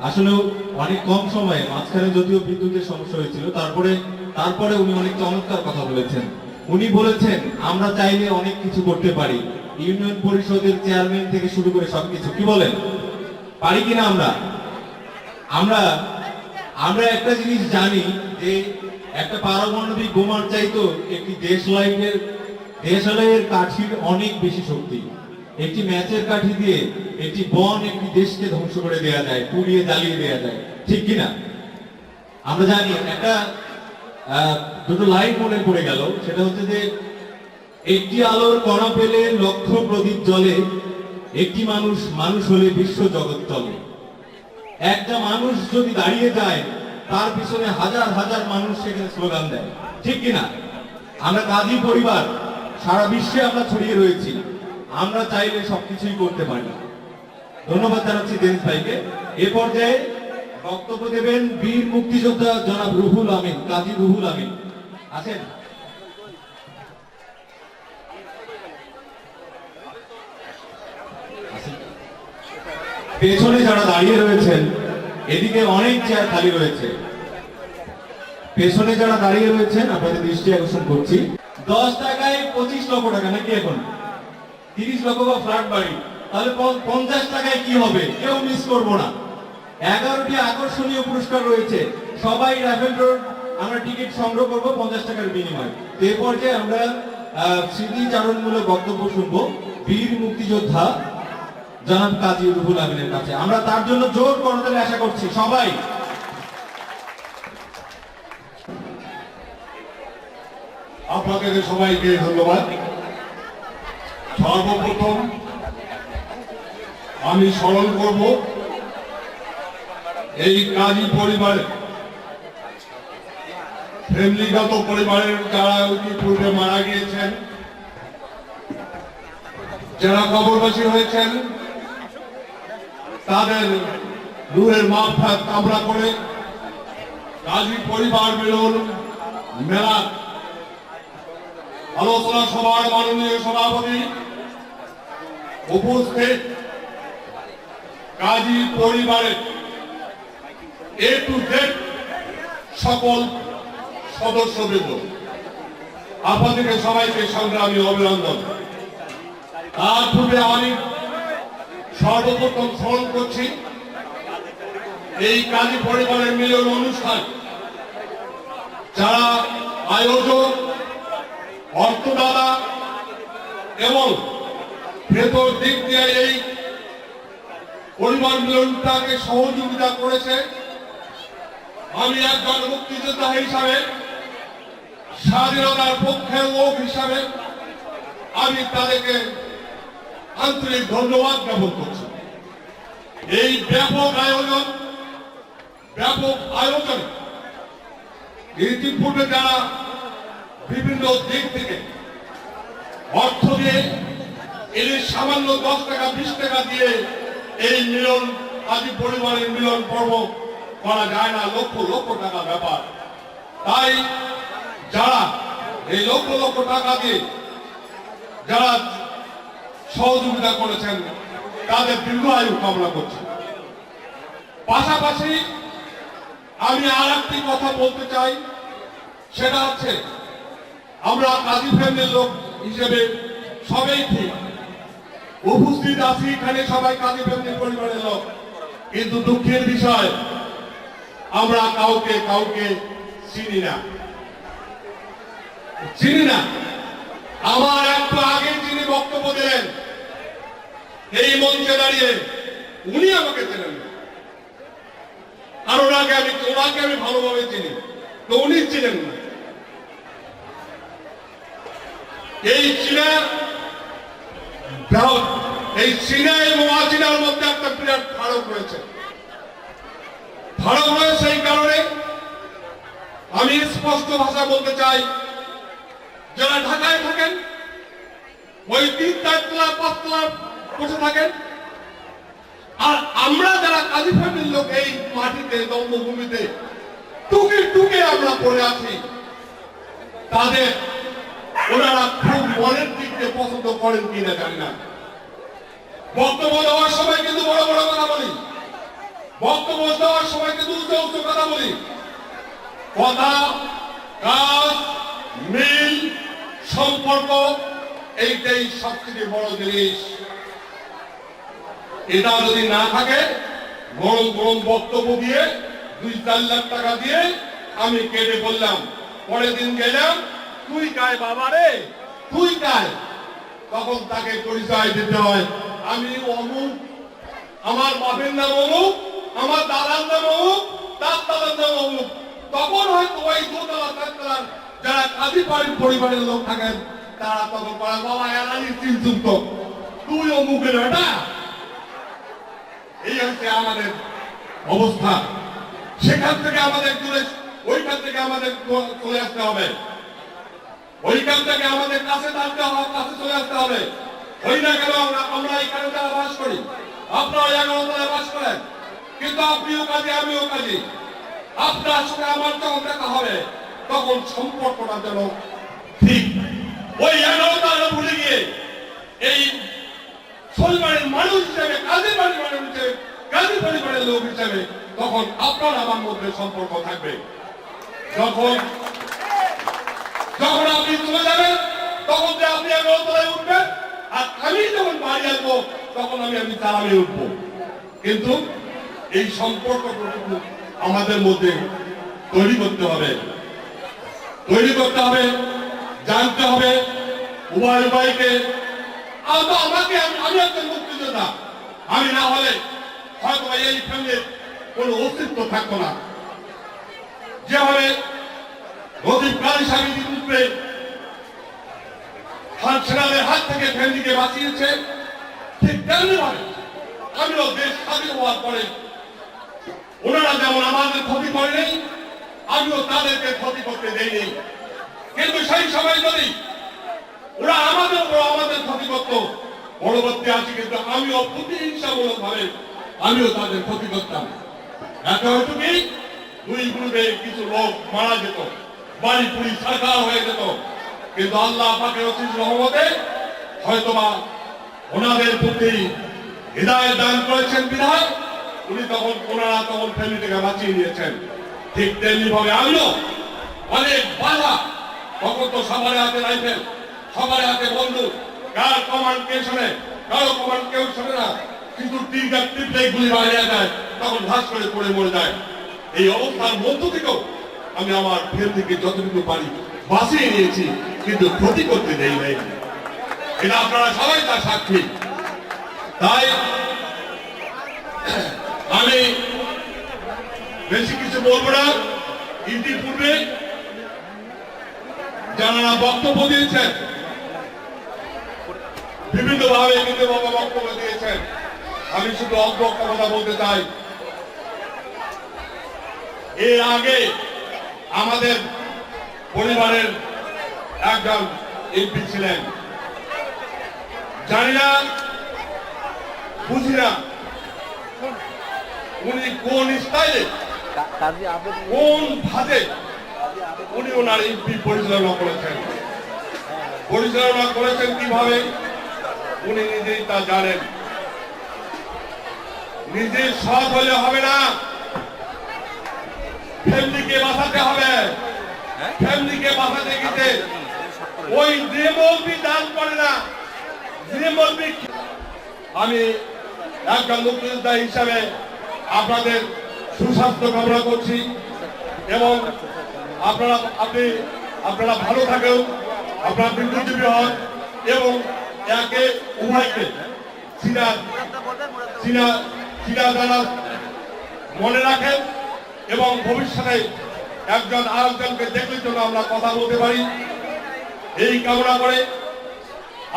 আসলে অনেক কম সময়ে মাঝখানে যদিও বিদ্যুতের সমস্যা হয়েছিল, তারপরে তারপরে উনি অনেক চমৎকার কথা বলেছেন। উনি বলেছেন, আমরা চাইলে অনেক কিছু করতে পারি। ইউনিয়ন পরিষদের চেয়ারম্যান থেকে শুরু করে সবকিছু। কি বলেন? পারি কিনা আমরা? আমরা আমরা একটা জিনিস জানি যে একটা পারমাণবিক বোমার চাইতো একটি দেশলাইটের দেশালয়ের কাঠির অনেক বেশি শক্তি। একটি ম্যাচের কাঠি দিয়ে একটি বন একটি দেশকে ধ্বংস করে দেয়া যায়, পুড়িয়ে জ্বালিয়ে দেয়া যায়। ঠিক কিনা? আমরা জানি একটা দুটো লাইন মনে পড়ে গেল। সেটা হচ্ছে যে, একটি আলোর কণা পেলে লক্ষ প্রদীপ জ্বলে, একটি মানুষ মানুষ হলে বিশ্ব জগৎ চলে একটা মানুষ যদি দাঁড়িয়ে যায়, তার পিছনে হাজার হাজার মানুষ সেখানে স্লোগান দেয়। ঠিক কিনা? আমরা কাজী পরিবার, সারা বিশ্বে আমরা ছড়িয়ে রয়েছি। আমরা চাইলে সবকিছুই করতে পারি। ধন্যবাদ জানাচ্ছি দেশ ভাইকে। এ পর্যায়ে বক্তব্য দেবেন বীর মুক্তিযোদ্ধা জনাব রুহুল আমিন, কাজী রুহুল আমিন। আছেন? পেছনে যারা দাঁড়িয়ে রয়েছেন, এদিকে অনেক চেয়ার খালি রয়েছে। পেছনে যারা দাঁড়িয়ে রয়েছেন, আপনাদের দৃষ্টি আকর্ষণ করছি। দশ টাকায় পঁচিশ লক্ষ টাকা, নাকি এখন? তিরিশ লক্ষ ফ্ল্যাট বাড়ি, তাহলে পঞ্চাশ টাকায় কি হবে? কেউ মিস না। এগারোটি আকর্ষণীয় পুরস্কার রয়েছে। সবাই রাফেল রোড, আমরা টিকিট সংগ্রহ পঞ্চাশ টাকার তো এ পর্যায়ে আমরা স্মৃতিচারণমূলক বক্তব্য শুনব। বীর মুক্তিযোদ্ধা জনাব কাজী রুহুল কাছে। আমরা তার জন্য জোর করতালে আশা করছি। সবাই। আপনাদের সবাইকে ধন্যবাদ। সর্বপ্রথম আমি স্মরণ করব এই কাজী পরিবারে, ফ্যামিলিগত পরিবারের যারা ইতিপূর্বে মারা গিয়েছেন, যারা কবরবাসী হয়েছেন, তাদের নূরের মাফাত কামনা করে কাজী পরিবার মিলন মেলা আলোচনা সভার মাননীয় সভাপতি উপস্থিত কাজী পরিবারের এ টু জেড সকল সদস্যবৃন্দ। আপনাদেরকে সবাইকে সংগ্রামী অভিনন্দন। তার পূর্বে আমি সর্বপ্রথম স্মরণ করছি, এই কাজী পরিবারের মিলন অনুষ্ঠান যারা আয়োজক অর্থদাতা এবং ভেতর দিক দিয়ে এই পরিবার মিলনটাকে সহযোগিতা করেছে। আমি একজন মুক্তিযোদ্ধা হিসাবে, স্বাধীনতার পক্ষের লোক হিসাবে আমি তাদেরকে আন্তরিক ধন্যবাদ জ্ঞাপন করছি। এই ব্যাপক আয়োজন ব্যাপক আয়োজন ইতিপূর্বে যারা বিভিন্ন দিক থেকে অর্থ দিয়ে এই সামান্য দশ টাকা, বিশ টাকা দিয়ে এই মিলন আদি পরিবারের মিলন পর্ব করা যায় না। লক্ষ লক্ষ টাকা ব্যাপার। তাই যারা এই লক্ষ লক্ষ টাকা দিয়ে যারা সহযোগিতা করেছেন, তাদের দীর্ঘ আয়ু কামনা করছি। পাশাপাশি আমি আর একটি কথা বলতে চাই, সেটা হচ্ছে, আমরা কাজী ফ্যামিলির লোক হিসেবে সবাই ঠিক। উপস্থিত আছি এখানে সবাই কাজী ফ্যামিলির পরিবারের লোক। কিন্তু দুঃখের বিষয়, আমরা কাউকে কাউকে চিনি না। চিনি না। আমার একটু আগে যিনি বক্তব্য দিলেন, এই মঞ্চে দাঁড়িয়ে উনি আমাকে চেনেন আর ওনাকে আমি ওনাকে আমি ভালোভাবে চিনি। তো উনি চিনেন না। এই চীনা এই চীনা এবং অচীনার মধ্যে একটা বিরাট ফারক রয়েছে। ফারক রয়েছে এই কারণে আমি স্পষ্ট ভাষা বলতে চাই, যারা ঢাকায় থাকেন, ওই তিন চারতলা পাঁচতলা বসে থাকেন, আর আমরা যারা কাজী ফ্যামিলির লোক এই মাটিতে দম্ভভূমিতে টুকে টুকে আমরা পড়ে আছি, তাদের ওনারা খুব মনের দিক দিয়ে পছন্দ করেন কিনা জানি না। বক্তব্য দেওয়ার সময় কিন্তু বড় বড় কথা বলি। বক্তব্য দেওয়ার সময় কিন্তু উচ্চ উচ্চ কথা বলি। কথা, কাজ, মিল, সম্পর্ক, এইটাই সবথেকে বড় জিনিস। এটা যদি না থাকে, গরম গরম বক্তব্য দিয়ে দুই চার লাখ টাকা দিয়ে আমি কেটে বললাম পরের দিন গেলাম তুই কায় বাবা রে। তুই কায় তখন তাকে পরিচয় দিতে হয়, আমি অমুক, আমার বাপের নাম অমুক, আমার দাদার নাম অমুক, তার দাদার নাম অমুক। তখন হয়তো ওই দোতলা চারতলার যারা কাজী বাড়ির পরিবারের লোক থাকেন, তারা তখন বলে, বাবা এরানি চিন্তুক তো তুই অমুকের এটা এই হচ্ছে আমাদের অবস্থা। সেখান থেকে আমাদের দূরে, ওইখান থেকে আমাদের চলে আসতে হবে। ওইখান আমাদের কাছে থাকতে হবে কাছে চলে আসতে হবে। ওই না কেন, আমরা এখানে যারা বাস করি আপনারা এগারো তলায় বাস করেন। কিন্তু আপনিও কাজে, আমিও কাজে। আপনার সঙ্গে আমার যখন দেখা হবে, তখন সম্পর্কটা যেন ঠিক ওই এগারো ভুলে গিয়ে এই পরিবারের মানুষ হিসেবে কাজের বাড়ির মানুষ হিসেবে কাজের পরিবারের লোক হিসেবে, তখন আপনার আমার মধ্যে সম্পর্ক থাকবে। যখন যখন আপনি চলে যাবেন, তখন যে আপনি এগারোতলায় উঠবেন, আর আমি যখন বাড়ি আসব, তখন আমি আমি চালামে উঠবো। কিন্তু এই সম্পর্কটুকু আমাদের মধ্যে তৈরি করতে হবে? তৈরি করতে হবে, জানতে হবে, উভয় উভয়কে। আমাকে, আমি- আমি একজন মুক্তিযোদ্ধা। আমি না হলে হয়তো এই ফ্যামিলির কোনো অস্তিত্ব থাকতো না। যেভাবে কালী স্বামী রূপে হাত সেনাদের হাত থেকে ফ্যামিলিকে বাঁচিয়েছে। ঠিক তেমনি ভাবে আমিও দেশ স্বাধীন হওয়ার পরে ওনারা যেমন আমাদের ক্ষতি করেনি আমিও তাদেরকে ক্ষতি করতে দেইনি কিন্তু সেই সময় যদি ওরা আমাদের উপর আমাদের ক্ষতি করত, পরবর্তী আছে কিন্তু আমিও প্রতিহিংসামূলক ভাবে আমিও তাদের ক্ষতি করতাম। একা হয়তো কি দুই গ্রুপে কিছু লোক মারা যেত। বাড়ি পুরি সরকার হয়ে যেত। কিন্তু আল্লাহ পাকের অসীম রহমতে হয়তোবা ওনাদের প্রতি হৃদয় দান করেছেন বিধায়, উনি তখন ওনারা তখন ফ্যামিলিটাকে বাঁচিয়ে নিয়েছেন। ঠিক তেমনি ভাবে আমিও অনেক বাধা তখন তো সবার হাতে রাইফেল, সবার হাতে বন্দুক। কার কমান্ড কে শোনে, কারও কমান্ড কেউ শোনে না। কিন্তু টিকার টিপলে গুলি বাইরে যায়, তখন ভাস করে পড়ে মরে যায়। এই অবস্থার মধ্য থেকেও আমি আমার ফ্যামিলিকে যতটুকু পারি বাঁচিয়ে নিয়েছি, কিন্তু ক্ষতি করতে দেই নাই। এটা আপনারা সবাই তার সাক্ষী। তাই আমি বেশি কিছু বলব না। ইতিপূর্বে যারা বক্তব্য দিয়েছেন বিভিন্ন ভাবে বিভিন্ন ভাবে বক্তব্য দিয়েছেন, আমি শুধু একটা কথা বলতে চাই। এর আগে আমাদের পরিবারের একজন এমপি ছিলেন। জানি না বুঝি না উনি কোন স্টাইলে, কোন ভাবে উনি ওনার এমপি পরিচালনা করেছেন। পরিচালনা করেছেন কীভাবে, উনি নিজেই তা জানেন। নিজে সৎ হলে হবে না। ফ্যামিলিকে বাঁচাতে হবে। ফ্যামিলিকে বাঁচাতে গেছে ওই যে মৌলবি দান করে না। যে মৌলবি আমি একজন মুক্তিযোদ্ধা হিসাবে আপনাদের সুস্বাস্থ্য কামনা করছি এবং আপনারা, আপনি, আপনারা ভালো থাকুন, আপনারা বিদ্যুৎজীবী হন এবং একে উভয়কে সিনা সিনা সিনা দ্বারা মনে রাখেন। এবং ভবিষ্যতে একজন আরেকজনকে দেখলে জন্য আমরা কথা বলতে পারি। এই কামনা করে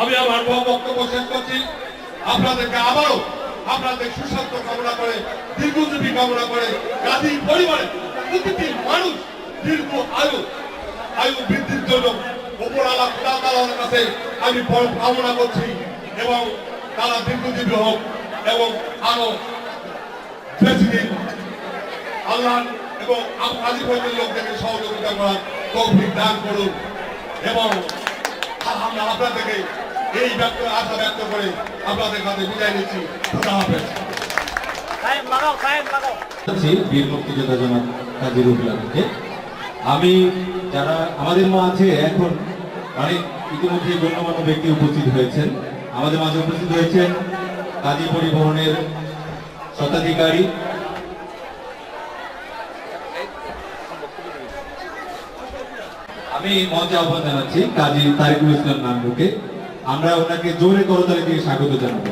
আমি আমার বক্তব্য শেষ করছি। আপনাদেরকে আবারও আপনাদের সুস্বাস্থ্য কামনা করে, দীর্ঘজীবী কামনা করে গাজী পরিবারে প্রতিটি মানুষ দীর্ঘ আয়ু আয়ু বৃদ্ধির জন্য ওপর আলা তালার কাছে আমি কামনা করছি এবং তারা দীর্ঘজীবী হোক এবং আরও বেশি দিন আল্লাহ এবং আদি পর্যন্ত লোকদেরকে সহযোগিতা করার তৌফিক দান করুন। এবং আমরা আপনাদেরকে এই ব্যক্ত আশা ব্যক্ত করে আপনাদের কাছে বিদায় নিচ্ছি। খুদা হাফেজ। বীর মুক্তিযোদ্ধা জনাব কাজী রুহুল আমি যারা আমাদের মাঝে এখন অনেক ইতিমধ্যে গণ্যমান্য ব্যক্তি উপস্থিত হয়েছেন। আমাদের মাঝে উপস্থিত হয়েছেন কাজী পরিবহনের স্বত্বাধিকারী আমি মঞ্চে আহ্বান জানাচ্ছি কাজী তারিকুল ইসলাম নামুকে আমরা ওনাকে জোরে করতালি দিয়ে স্বাগত জানাব।